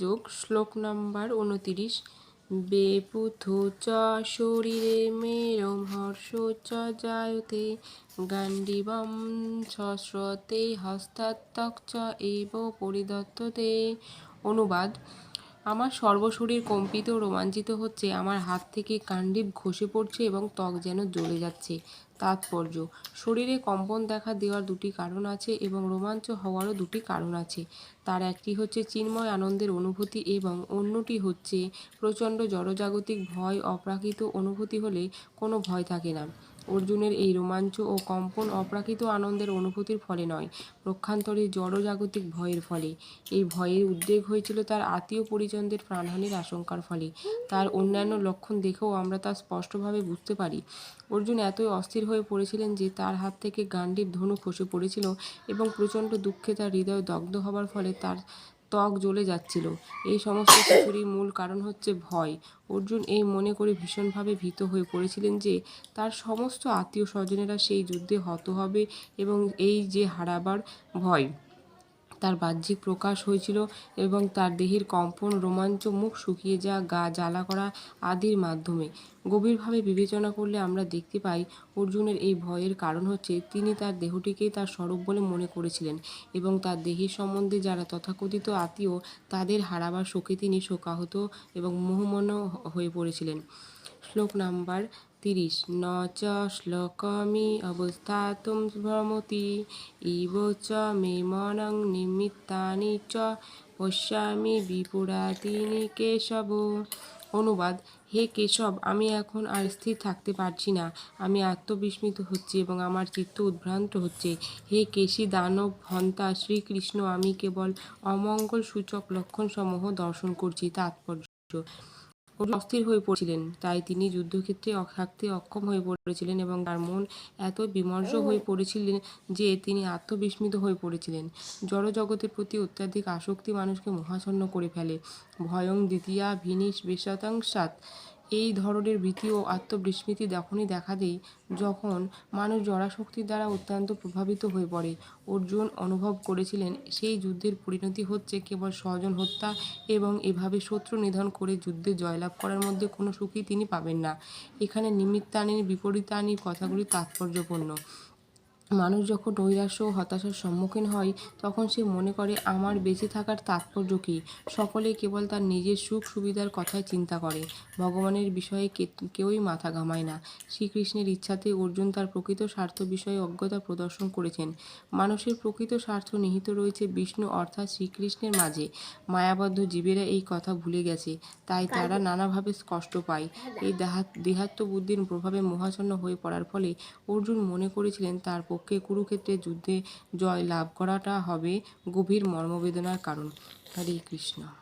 যোগ, শ্লোক নাম্বার উনতিরিশ। বেপুথ চ শরীরে মেরম হর্ষ চ জায়তে গান্ডিবম সশ্রতে হস্তাত্তক চ এব পরিদত্ততে। অনুবাদ আমার সর্বশরীর কম্পিত রোমাঞ্চিত হচ্ছে, আমার হাত থেকে কাণ্ডিব খসে পড়ছে এবং ত্বক যেন জ্বলে যাচ্ছে। তাৎপর্য, শরীরে কম্পন দেখা দেওয়ার দুটি কারণ আছে এবং রোমাঞ্চ হওয়ারও দুটি কারণ আছে। তার একটি হচ্ছে চিন্ময় আনন্দের অনুভূতি এবং অন্যটি হচ্ছে প্রচণ্ড জড়জাগতিক ভয়, অপ্রাকৃত অনুভূতি হলে কোনো ভয় থাকে না। অর্জুনের এই রোমাঞ্চ ও কম্পন অপ্রাকৃত আনন্দের অনুভূতির ফলে নয়, পক্ষান্তরে জড়জাগতিক ভয়ের ফলে। এই ভয়ের উদ্বেগ হয়েছিল তার আত্মীয় পরিজনদের প্রাণহানির আশঙ্কার ফলে। তার অন্যান্য লক্ষণ দেখেও আমরা তা স্পষ্টভাবে বুঝতে পারি। অর্জুন এতই অস্থির হয়ে পড়েছিলেন যে তার হাত থেকে গান্ডীব ধনু খসে পড়েছিল এবং প্রচণ্ড দুঃখে তার হৃদয় দগ্ধ হবার ফলে তার ত্বক জ্বলে যাচ্ছিল। এই সমস্ত কিছুরই মূল কারণ হচ্ছে ভয়। অর্জুন এই মনে করে ভীষণভাবে ভীত হয়ে পড়েছিলেন যে, তার সমস্ত আত্মীয় স্বজনেরা সেই যুদ্ধে হত হবে এবং এই যে হারাবার ভয় তার বাহ্যিক প্রকাশ হয়েছিল এবং তার দেহের কম্পন, রোমাঞ্চ, মুখ শুকিয়ে যাওয়া, গা জ্বালা করা আদির মাধ্যমে। গভীরভাবে বিবেচনা করলে আমরা দেখতে পাই, অর্জুনের এই ভয়ের কারণ হচ্ছে তিনি তার দেহটিকেই তার স্বরূপ বলে মনে করেছিলেন এবং তার দেহের সম্বন্ধে যারা তথাকথিত আত্মীয়, তাদের হারাবার শোকে তিনি শোকাহত এবং মোহমন হয়ে পড়েছিলেন। শ্লোক নাম্বার তিরিশ। ন চ শ্লোকমি অবস্থাতুম ভ্রমতি। ইব চ মে মনং নিমিত্তানি চ পশ্যামি বিপুরাতিনি কেশব। অনুবাদ, হে কেশব, আমি এখন আর স্থির থাকতে পারছি না। আমি আত্মবিস্মিত হচ্ছি এবং আমার চিত্ত উদ্ভ্রান্ত হচ্ছে। হে কেশী দানব হন্তা শ্রীকৃষ্ণ, আমি কেবল অমঙ্গল সূচক লক্ষণসমূহ দর্শন করছি, তাৎপর্য। অস্থির হয়ে পড়ছিলেন। তাই তিনি যুদ্ধক্ষেত্রে থাকতে অক্ষম হয়ে পড়েছিলেন এবং তার মন এত বিমর্ষ হয়ে পড়েছিলেন যে তিনি আত্মবিস্মিত হয়ে পড়েছিলেন। জড়জগতের প্রতি অত্যাধিক আসক্তি মানুষকে মহাছন্ন করে ফেলে। ভয়ং দ্বিতীয়া ভিনিস বেশতাংশাত এই ধরনের ভীতি ও আত্মবিস্মৃতি তখনই দেখা দেয় যখন মানুষ জড়াশক্তির দ্বারা অত্যন্ত প্রভাবিত হয়ে পড়ে। অর্জুন অনুভব করেছিলেন, সেই যুদ্ধের পরিণতি হচ্ছে কেবল স্বজন হত্যা এবং এভাবে শত্রু নিধন করে যুদ্ধে জয়লাভ করার মধ্যে কোনো সুখই তিনি পাবেন না। এখানে নিমিত্তানির বিপরীতানির কথাগুলি তাৎপর্যপূর্ণ। মানুষ যখন নৈরাশ্য ও হতাশার সম্মুখীন হয়, তখন সে মনে করে, আমার বেঁচে থাকার তাৎপর্য কী? সকলে কেবল তার নিজের সুখ সুবিধার কথাই চিন্তা করে। ভগবানের বিষয়ে কেউই মাথা ঘামায় না। শ্রীকৃষ্ণের ইচ্ছাতে অর্জুন তার প্রকৃত স্বার্থ বিষয়ে অজ্ঞতা প্রদর্শন করেছেন। মানুষের প্রকৃত স্বার্থ নিহিত রয়েছে বিষ্ণু অর্থাৎ শ্রীকৃষ্ণের মাঝে। মায়াবদ্ধ জীবেরা এই কথা ভুলে গেছে, তাই তারা নানাভাবে কষ্ট পায়। এই দেহাত- দেহাত্ম বুদ্ধির প্রভাবে মোহাচ্ছন্ন হয়ে পড়ার ফলে অর্জুন মনে করেছিলেন তার পক্ষে কুরুক্ষেত্রে যুদ্ধে জয় লাভ করাটা হবে গভীর মর্মবেদনার কারণ। হরে কৃষ্ণ।